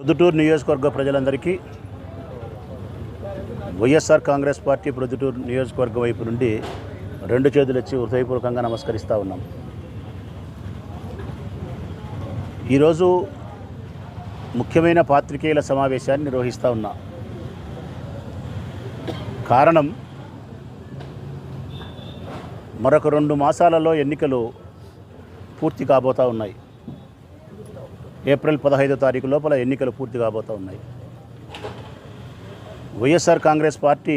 ప్రొద్దుటూరు నియోజకవర్గ ప్రజలందరికీ వైఎస్ఆర్ కాంగ్రెస్ పార్టీ ప్రొద్దుటూరు నియోజకవర్గ వైపు నుండి రెండు చేతులు ఇచ్చి హృదయపూర్వకంగా నమస్కరిస్తూ ఉన్నాం. ఈరోజు ముఖ్యమైన పాత్రికేయుల సమావేశాన్ని నిర్వహిస్తూ ఉన్నా. కారణం మరొక రెండు మాసాలలో ఎన్నికలు పూర్తి కాబోతూ ఉన్నాయి. ఏప్రిల్ పదహైదో తారీఖు లోపల ఎన్నికలు పూర్తి కాబోతూ ఉన్నాయి. వైఎస్ఆర్ కాంగ్రెస్ పార్టీ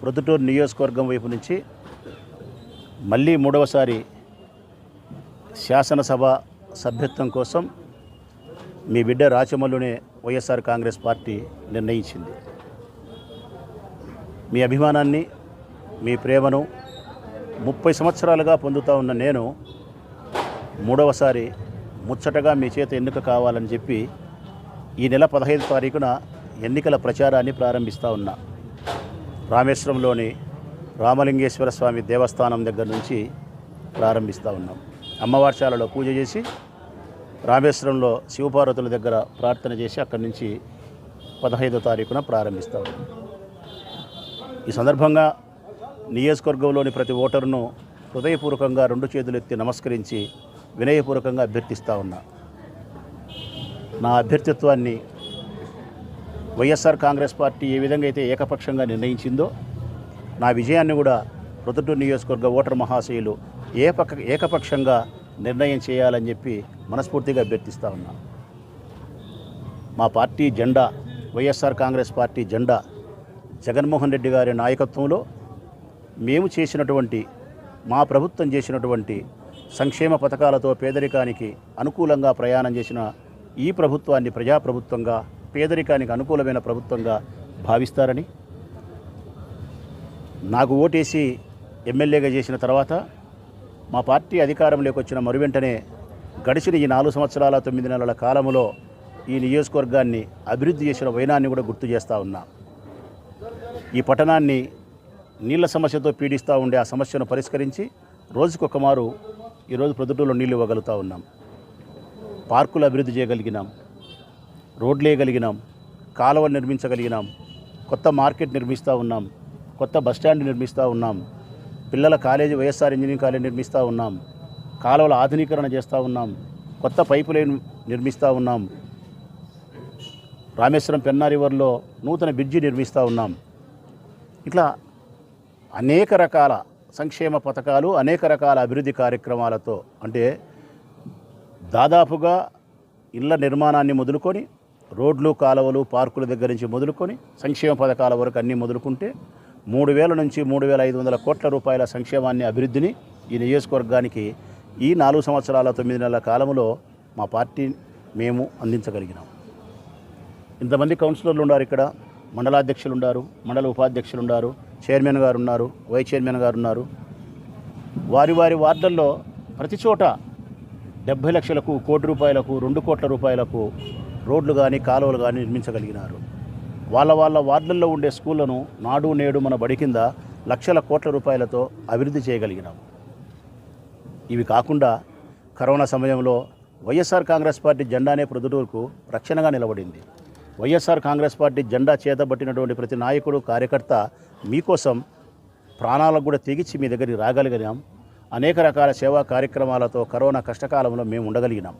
ప్రొద్దుటూరు నియోజకవర్గం వైపు నుంచి మళ్ళీ మూడవసారి శాసనసభ సభ్యత్వం కోసం మీ బిడ్డ రాచమల్లునే వైఎస్ఆర్ కాంగ్రెస్ పార్టీ నిర్ణయించింది. మీ అభిమానాన్ని మీ ప్రేమను ముప్పై సంవత్సరాలుగా పొందుతూ ఉన్న నేను మూడవసారి ముచ్చటగా మీ చేత ఎన్నిక కావాలని చెప్పి ఈ నెల పదహైదు తారీఖున ఎన్నికల ప్రచారాన్ని ప్రారంభిస్తూ ఉన్నా. రామేశ్వరంలోని రామలింగేశ్వర స్వామి దేవస్థానం దగ్గర నుంచి ప్రారంభిస్తూ ఉన్నాం. అమ్మవార్చాలలో పూజ చేసి రామేశ్వరంలో శివపార్వతుల దగ్గర ప్రార్థన చేసి అక్కడి నుంచి పదహైదో తారీఖున ప్రారంభిస్తూ ఉన్నాం. ఈ సందర్భంగా నియోజకవర్గంలోని ప్రతి ఓటరును హృదయపూర్వకంగా రెండు చేతులు ఎత్తి నమస్కరించి వినయపూర్వకంగా అభ్యర్థిస్తూ ఉన్నా. నా అభ్యర్థిత్వాన్ని వైఎస్ఆర్ కాంగ్రెస్ పార్టీ ఏ విధంగా అయితే ఏకపక్షంగా నిర్ణయించిందో నా విజయాన్ని కూడా ప్రొద్దుటూరు నియోజకవర్గ ఓటర్ మహాశయులు ఏపక ఏకపక్షంగా నిర్ణయం చేయాలని చెప్పి మనస్ఫూర్తిగా అభ్యర్థిస్తూ ఉన్నా. మా పార్టీ జెండా వైఎస్ఆర్ కాంగ్రెస్ పార్టీ జెండా జగన్మోహన్ రెడ్డి గారి నాయకత్వంలో మేము చేసినటువంటి మా ప్రభుత్వం చేసినటువంటి సంక్షేమ పథకాలతో పేదరికానికి అనుకూలంగా ప్రయాణం చేసిన ఈ ప్రభుత్వాన్ని ప్రజాప్రభుత్వంగా పేదరికానికి అనుకూలమైన ప్రభుత్వంగా భావిస్తారని నాకు ఓటేసి ఎమ్మెల్యేగా చేసిన తర్వాత మా పార్టీ అధికారంలోకి వచ్చిన మరువెంటనే గడిచిన ఈ నాలుగు సంవత్సరాల తొమ్మిది నెలల కాలంలో ఈ నియోజకవర్గాన్ని అభివృద్ధి చేసిన వైనాన్ని కూడా గుర్తు చేస్తూ ఉన్నా. ఈ పట్టణాన్ని నీళ్ళ సమస్యతో పీడిస్తూ ఉండే ఆ సమస్యను పరిష్కరించి రోజుకొక మారు ఈరోజు ప్రొద్దుటూరులో నీళ్ళు ఇవ్వగలుగుతూ ఉన్నాం. పార్కులు అభివృద్ధి చేయగలిగినాం. రోడ్లు వేయగలిగినాం కాలువలు నిర్మించగలిగినాం. కొత్త మార్కెట్ నిర్మిస్తూ ఉన్నాం. కొత్త బస్టాండ్ నిర్మిస్తూ ఉన్నాం. పిల్లల కాలేజీ వైఎస్ఆర్ ఇంజనీరింగ్ కాలేజ్ నిర్మిస్తూ ఉన్నాం. కాలువల ఆధునీకరణ చేస్తూ ఉన్నాం. కొత్త పైపు లైన్ నిర్మిస్తూ ఉన్నాం. రామేశ్వరం పెన్నా రివర్లో నూతన బ్రిడ్జి నిర్మిస్తూ ఉన్నాం. ఇట్లా అనేక రకాల సంక్షేమ పథకాలు అనేక రకాల అభివృద్ధి కార్యక్రమాలతో అంటే దాదాపుగా ఇళ్ళ నిర్మాణాన్ని మొదలుకొని రోడ్లు కాలువలు పార్కుల దగ్గర నుంచి మొదలుకొని సంక్షేమ పథకాల వరకు అన్నీ మొదలుకుంటే మూడు వేల నుంచి మూడు వేల ఐదు వందల కోట్ల రూపాయల సంక్షేమాన్ని అభివృద్ధిని ఈ నియోజకవర్గానికి ఈ నాలుగు సంవత్సరాల తొమ్మిది నెలల కాలంలో మా పార్టీ మేము అందించగలిగినాం. ఇంతమంది కౌన్సిలర్లు ఉన్నారు ఇక్కడ మండలాధ్యక్షులు ఉన్నారు మండల ఉపాధ్యక్షులు ఉన్నారు చైర్మన్ గారు ఉన్నారు వైస్ చైర్మన్ గారు ఉన్నారు. వారి వారి వార్డుల్లో ప్రతి చోట డెబ్భై లక్షలకు కోటి రూపాయలకు రెండు కోట్ల రూపాయలకు రోడ్లు కానీ కాలువలు కానీ నిర్మించగలిగినారు. వాళ్ళ వాళ్ళ వార్డుల్లో ఉండే స్కూళ్ళను నాడు నేడు మన బడి కింద లక్షల కోట్ల రూపాయలతో అభివృద్ధి చేయగలిగినాం ఇవి కాకుండా కరోనా సమయంలో వైఎస్ఆర్ కాంగ్రెస్ పార్టీ జెండానే ప్రొద్దుటూరుకు రక్షణగా నిలబడింది. వైఎస్ఆర్ కాంగ్రెస్ పార్టీ జెండా చేతబట్టినటువంటి ప్రతి నాయకుడు కార్యకర్త మీకోసం ప్రాణాలకు కూడా తెగించి మీ దగ్గరికి రాగలిగినాం. అనేక రకాల సేవా కార్యక్రమాలతో కరోనా కష్టకాలంలో మేము ఉండగలిగినాం.